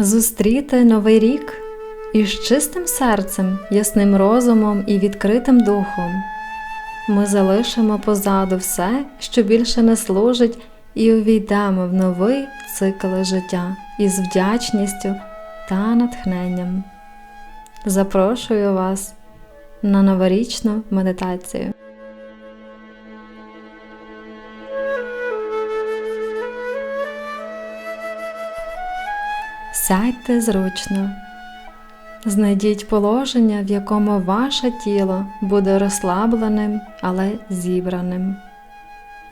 Зустріти новий рік із чистим серцем, ясним розумом і відкритим духом. Ми залишимо позаду все, що більше не служить, і увійдемо в новий цикл життя із вдячністю та натхненням. Запрошую вас на новорічну медитацію. Сядьте зручно. Знайдіть положення, в якому ваше тіло буде розслабленим, але зібраним.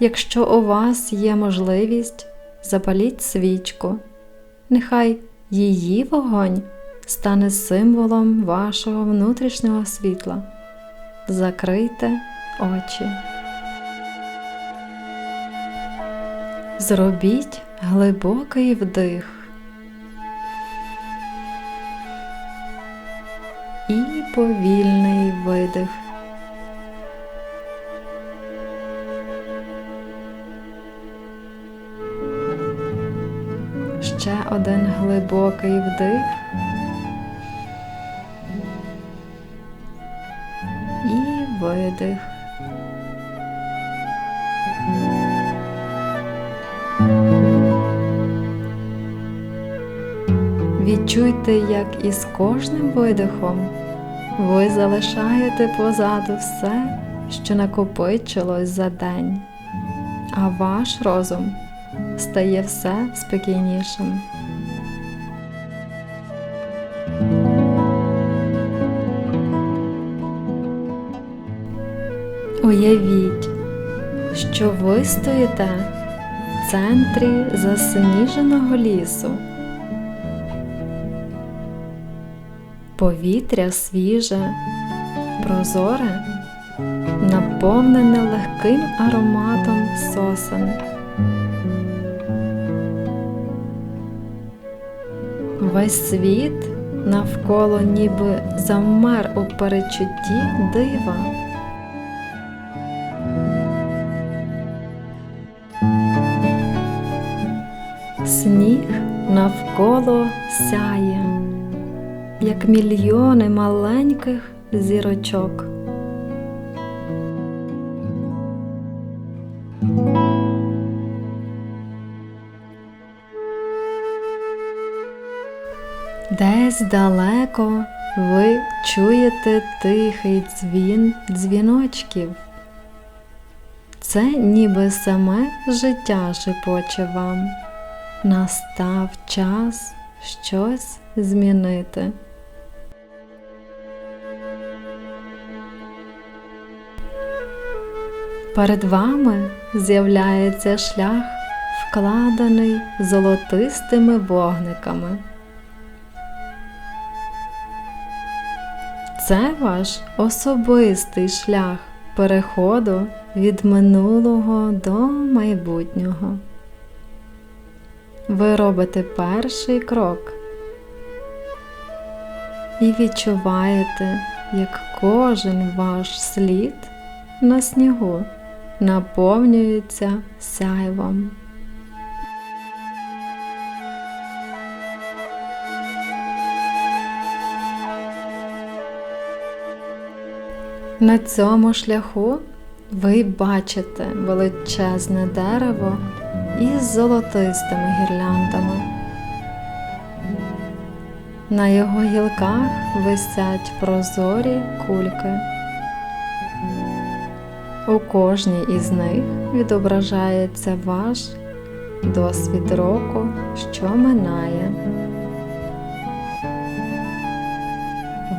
Якщо у вас є можливість, запаліть свічку. Нехай її вогонь стане символом вашого внутрішнього світла. Закрийте очі. Зробіть глибокий вдих. Повільний видих. Ще один глибокий вдих і видих. Відчуйте, як із кожним видихом ви залишаєте позаду все, що накопичилось за день, а ваш розум стає все спокійнішим. Уявіть, що ви стоїте в центрі засніженого лісу. Повітря свіже, прозоре, наповнене легким ароматом сосен. Весь світ навколо ніби завмер у перечутті дива. Сніг навколо сяє як мільйони маленьких зірочок. Десь далеко ви чуєте тихий дзвін дзвіночків. Це ніби саме життя шепоче вам. Настав час щось змінити. Перед вами з'являється шлях, вкладений золотистими вогниками. Це ваш особистий шлях переходу від минулого до майбутнього. Ви робите перший крок і відчуваєте, як кожен ваш слід на снігу наповнюється сяйвом. На цьому шляху ви бачите величезне дерево із золотистими гірляндами. На його гілках висять прозорі кульки. У кожній із них відображається ваш досвід року, що минає.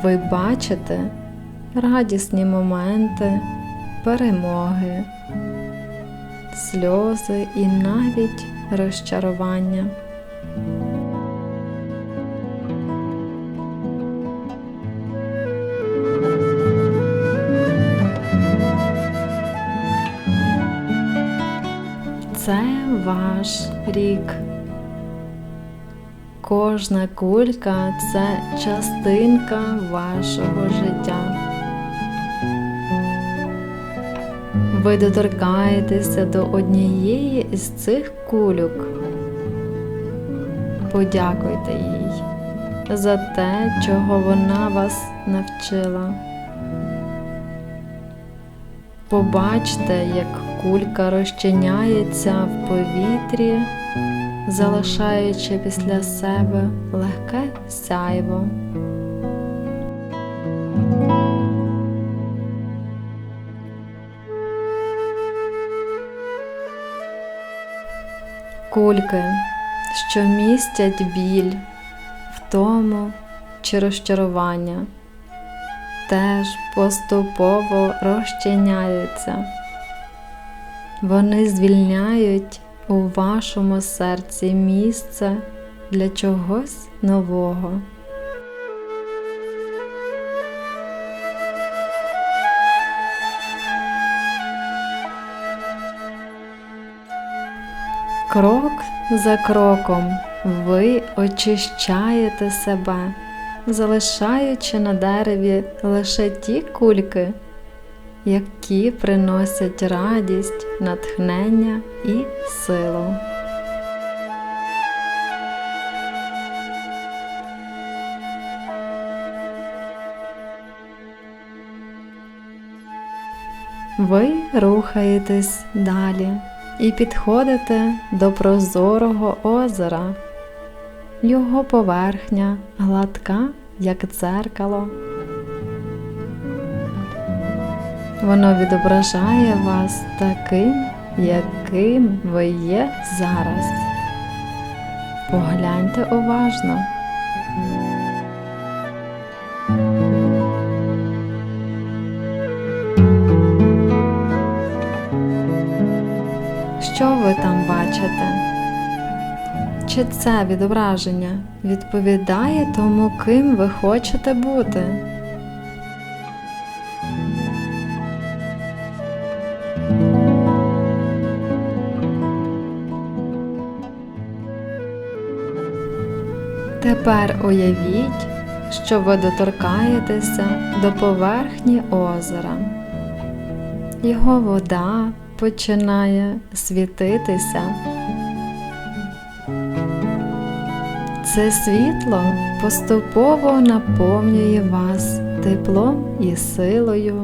Ви бачите радісні моменти, перемоги, сльози і навіть розчарування. Це ваш рік. Кожна кулька це частинка вашого життя. Ви доторкаєтеся до однієї із цих кульок. подякуйте їй за те, чого вона вас навчила. Побачте, як кулька розчиняється в повітрі, залишаючи після себе легке сяйво. Кульки, що містять біль, втому чи розчарування, теж поступово розчиняються. Вони звільняють у вашому серці місце для чогось нового. Крок за кроком ви очищаєте себе, залишаючи на дереві лише ті кульки, які приносять радість, натхнення і силу. Ви рухаєтесь далі і підходите до прозорого озера. Його поверхня гладка, як дзеркало. Воно відображає вас таким, яким ви є зараз. Погляньте уважно. Що ви там бачите? Чи це відображення відповідає тому, ким ви хочете бути? Тепер уявіть, що ви доторкаєтеся до поверхні озера. Його вода починає світитися. Це світло поступово наповнює вас теплом і силою,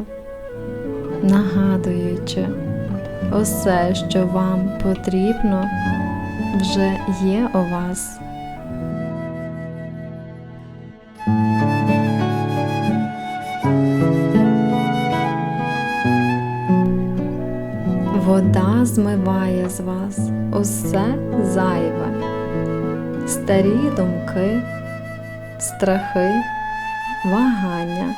нагадуючи, усе, що вам потрібно, вже є у вас. Вода змиває з вас усе зайве, старі думки, страхи, вагання.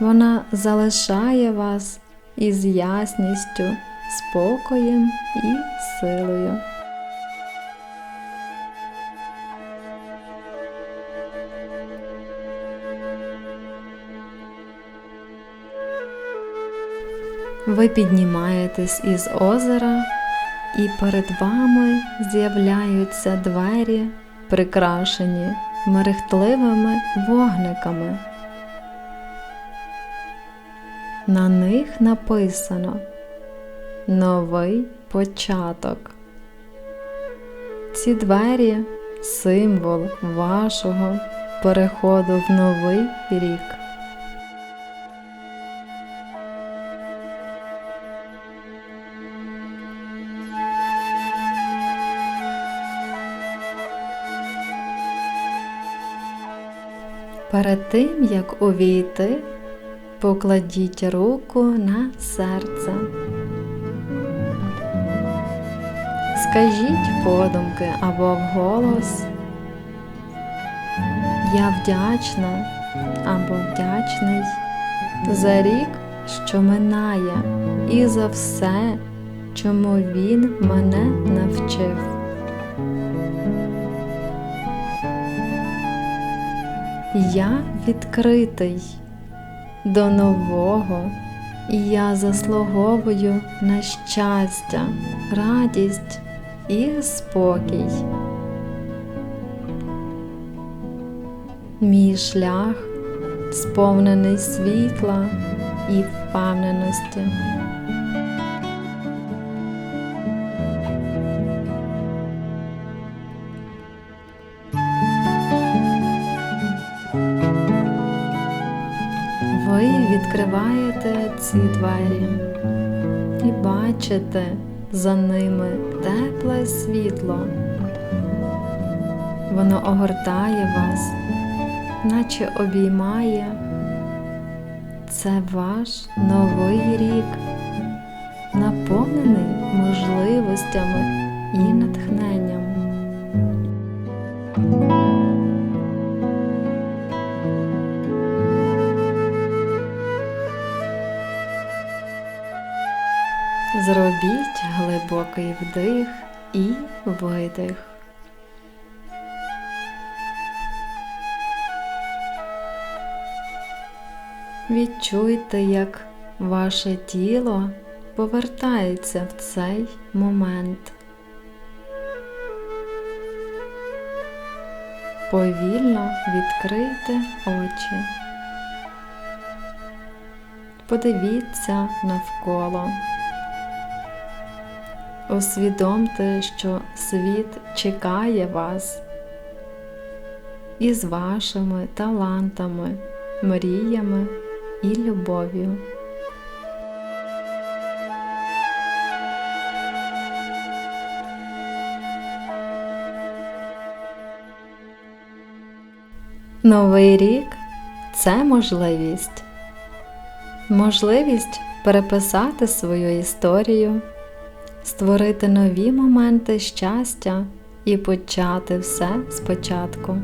Вона залишає вас із ясністю, спокоєм і силою. Ви піднімаєтесь із озера, і перед вами з'являються двері, прикрашені мерехтливими вогниками. На них написано Новий початок. Ці двері символ вашого переходу в новий рік. Перед тим, як увійти, покладіть руку на серце. Скажіть подумки або вголос. Я вдячна або вдячний за рік, що минає, і за все, чому він мене навчив. Я відкритий до нового, і я заслуговую на щастя, радість і спокій. Мій шлях сповнений світла і впевненості. Відкриваєте ці двері і бачите за ними тепле світло. Воно огортає вас, наче обіймає. Це ваш новий рік, наповнений можливостями і натхненням. Зробіть глибокий вдих і видих. Відчуйте, як ваше тіло повертається в цей момент. Повільно відкрийте очі. Подивіться навколо. Усвідомте, що світ чекає вас із вашими талантами, мріями і любов'ю. Новий рік це можливість. Можливість переписати свою історію, створити нові моменти щастя і почати все спочатку.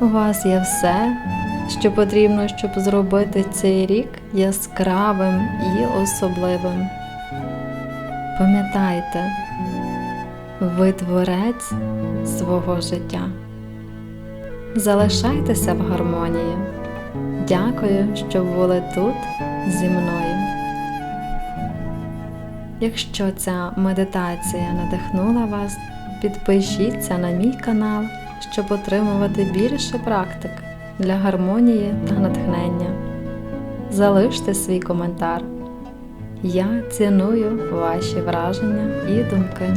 У вас є все, що потрібно, щоб зробити цей рік яскравим і особливим. Пам'ятайте, ви творець свого життя. Залишайтеся в гармонії. Дякую, що були тут зі мною. Якщо ця медитація надихнула вас, підпишіться на мій канал, щоб отримувати більше практик для гармонії та натхнення. Залиште свій коментар. Я ціную ваші враження і думки.